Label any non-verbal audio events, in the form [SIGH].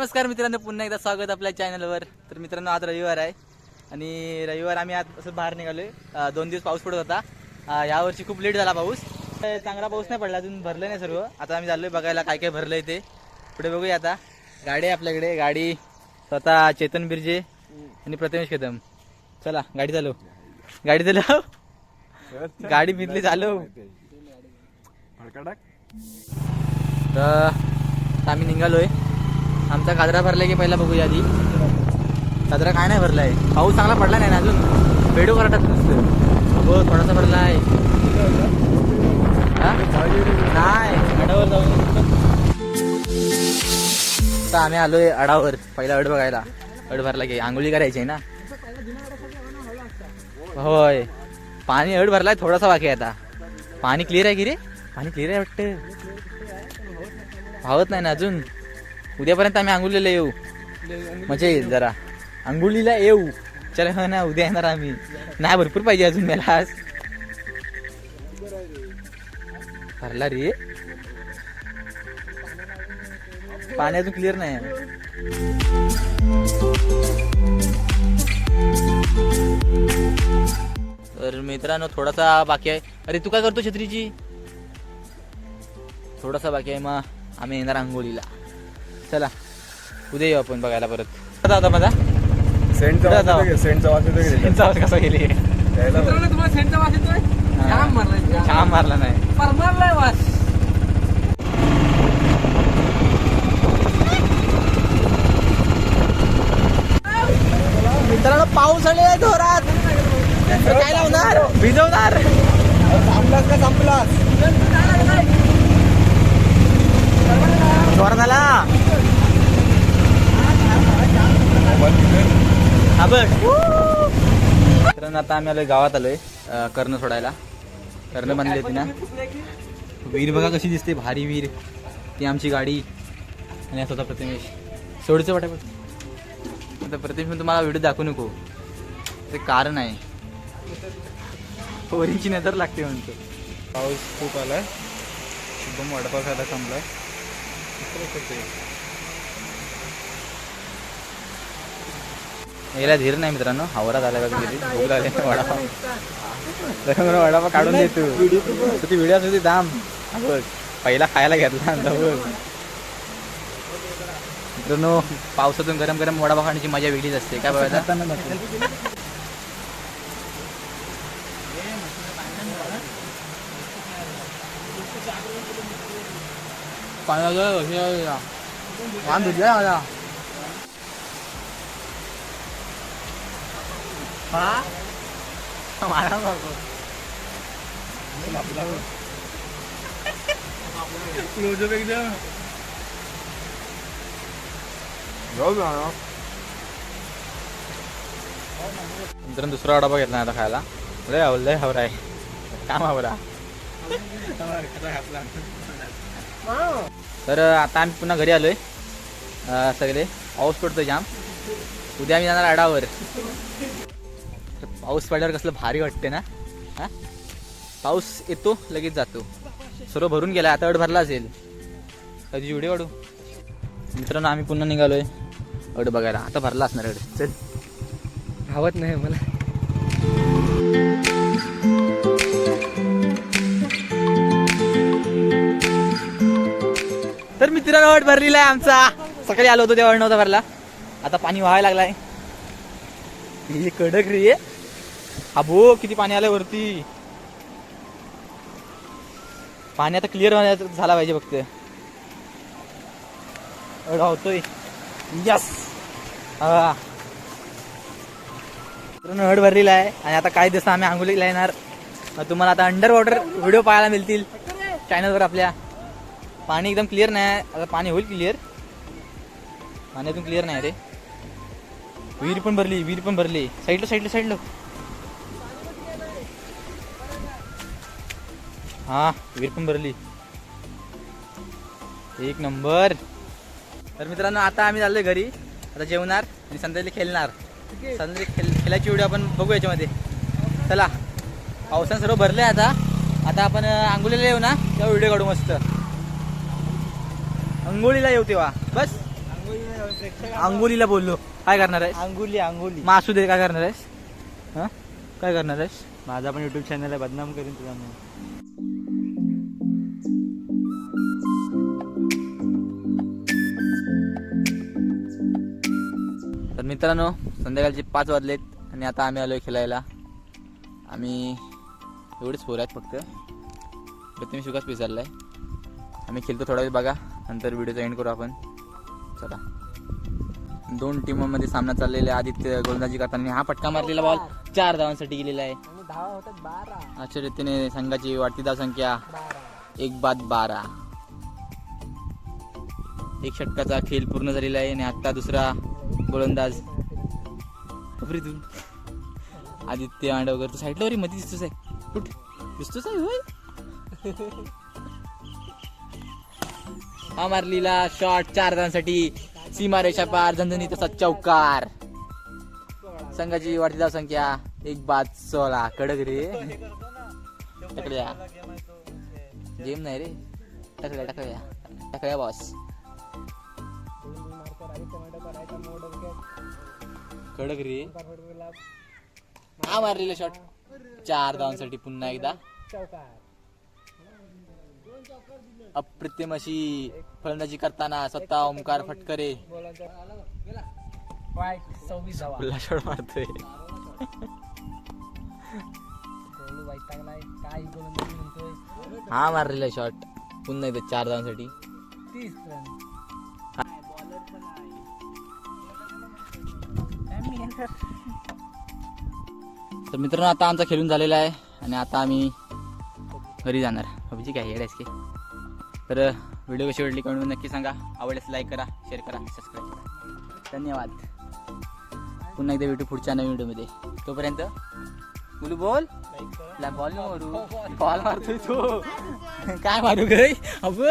नमस्कार मित्रांनो पुन्हा एकदा स्वागत आपल्या चॅनलवर. तर मित्रांनो आज रविवार आहे आणि रविवार आम्ही आज असं बाहेर निघालोय. अं, दोन दिवस पाऊस पडत होता. यावर्षी खूप लेट झाला पाऊस. चांगला पाऊस नाही पडला अजून भरलं नाही सर्व. आता आम्ही चाललोय बघायला काय काय भरलंय ते. पुढे बघूया आता. गाडी आहे आपल्याकडे गाडी स्वतः चेतन बिर्जे आणि प्रथमेश कदम चला गाडी चालव. गाडी चालव. गाडी बिजली चालव. तर आम्ही निघालोय. आमचा काजरा भरलाय की पहिला बघूया आधी. काजरा काय नाही भरलाय. पाऊस चांगला पडला नाही ना अजून? बेडू कराटात नुसतं. हो थोडासा भरलाय. हा? नाही. अडावर जाऊन आता आम्ही आलोय अडावर पहिला अड बघायला. अड भरला की आंघोळी करायची आहे ना? होय. पाणी अड भरलाय थोडासा बाकी आहे आता. पाणी क्लिअर आहे की रे? पाणी क्लिअर आहे वाटतं? भावत नाही ना अजून? उद्यापर्यंत आम्ही आंघोळीला येऊ. मजा येईल जरा. आंघोळीला येऊ. चला हो ना उद्या येणार आम्ही. नाही भरपूर पाहिजे अजून मला आज. भरला रे. पाणी अजून क्लिअर नाही तर मित्रांनो थोडासा बाकी आहे. अरे तू काय करतो छत्रीची? थोडासा बाकी आहे मग आम्ही येणार आंघोळीला. चला. उद्या येऊ आपण बघायला परत. आता माझा सेंटचा? त्यांचा आवाज कसा गेली? बघ. तुम्हाला सेंटचा वास येतोय जाम मारलाय जाम. छान मारला नाही. फार मारलाय वास. मित्रांनो पाऊस आले जोरात. काय लावणार? भिजवणार. संपलास का संपलास? जोरात झाला. हा आता आम्ही आलोय गावात आलोय कर्ण सोडायला. कर्ण बांधली होती ना. वीर बघा कशी दिसते भारी वीर. ती आमची गाडी आणि असं होता प्रथमेश. सोडचं वाटापट आता प्रतिमेश तुम्हाला व्हिडिओ दाखवू नको. ते कारण आहे. पोरींची नजर लागते म्हणतो. पाऊस खूप आलाय. शुभम वडापाव खायला थांबलाय. याला धीर नाही मित्रांनो हावरात आला बघ किती. भूक लागली वडापाव. तर वडापाव काढून दे तू. तर ती व्हिडिओ होती दाम. बघ पहिला खायला घेतला बघ. मित्रांनो पावसातून गरम गरम वडापाव खाण्याची मजा वेगळीच असते. काय बघायचं पाण्याचं वाहन धुतलाय माझा मला नको. जाऊ ना नंतर दुसरा वडापाव घेतला आता खायला लय आवड लय हवरा आहे काम हवरा तर आता आम्ही पुन्हा घरी आलोय. आहे सगळे. पाऊस पडतो जाम. उद्या आम्ही जाणार आडावर. तर पाऊस पडल्यावर कसलं भारी वाटते ना? हां? पाऊस येतो लगेच जातो. सर्व भरून गेला आता अड भरला असेल. कधी उडी वाढू. मित्रांनो आम्ही पुन्हा निघालोय अड बघायला. आता भरला असणार अड. चल. धावत नाही मला तर मित्रांनो भरलेला आहे आमचा. सकाळी आलो होतो तेव्हा नव्हता भरला. आता पाणी व्हायला लागलाय. हे कडक रे. हा भो किती पाणी आलंय वरती. पाणी आता क्लिअर झाला पाहिजे फक्त. होतोय. यस हा. हड भरलेला आहे. आणि आता काही दिवस आम्ही आंघोळीला येणार. मग तुम्हाला आता अंडर वॉटर व्हिडिओ पाहायला मिळतील. चॅनलवर आपल्या. पाणी एकदम क्लिअर नाही आहे. आता पाणी होईल क्लिअर पाणी अजून क्लिअर नाही रे. विहीर पण भरली विहीर पण भरली. साईडला साईडला साईडला हा विहीर पण भरली. एक नंबर. तर मित्रांनो आता आम्ही चाललोय घरी. आता जेवणार आणि संध्याकाळी खेळणार. संध्याकाळी खेळ खेळायची व्हिडिओ आपण बघू याच्यामध्ये. चला. पावसानं सर्व भरले आता. आता आपण अं, आंघोळीला येऊ ना तेव्हा व्हिडिओ काढू मस्त. अंघोळीला येऊ तेव्हा. बस. अंगुलीला बोललो. काय करणार आहे अंगुली अंगुली. मग असू दे काय करणार आहेस? हा? काय करणार आहेस? माझा पण युट्यूब चॅनल आहे बदनाम करीन तुला मग तर मित्रांनो संध्याकाळचे पाच वाजलेत आणि आता आम्ही आलोय खेळायला. आम्ही एवढेच पोर आहेत फक्त. प्रथमेश विकास पिसारलाय आम्ही खेळतो थोडा वेळ बघा. नंतर व्हिडिओचा एंड करू आपण. चला. दोन टीमांमध्ये सामना चाललेला आहे. आदित्य गोलंदाजी करताना हा पटका मारलेला बॉल चार धावांसाठी गेलेला आहे. अशा रीतीने संघाची वाढती धावसंख्या एक बाद बारा. एक षटकाचा खेळ पूर्ण झालेला आहे आणि आता दुसरा गोलंदाज. तू आदित्य मांडवकर तू साईडला वरी मध्ये दिसतोस आहे. कुठ? दिसतोस आहे होय? [LAUGHS] हा मारलेला शॉट चार रनांसाठी सीमारेषा पार झंझणी तसा चौकार. संघाची वाढती धावसंख्या एक बाद सोळा. कडक रे. टकड्या गेम नाही रे. टाकल्या टाकल्या. टाकल्या बॉस कडक रे. हा मारलेला शॉट चार धावांसाठी पुन्हा एकदा. अप्रतिम अशी फलंदाजी करताना स्वतः ओमकार फटकरे. शॉट मारतोय. हा मारलेला शॉट. पुन्हा एकदा चार धावांसाठी. तर मित्रांनो आता आमचा खेळून झालेला आहे आणि आता आम्ही घरी जाणार. बाबूजी काय येडायच की? तर व्हिडिओ कशी वाटली कमेंट नक्की सांगा. आवडल्यास लाईक करा शेअर करा सबस्क्राईब करा. धन्यवाद. पुन्हा एकदा भेटू पुढच्या नवीन व्हिडिओमध्ये. तोपर्यंत बोलू. बोल बॉल मारू. बॉल मारतोय तो. [LAUGHS] काय मारू गे अब.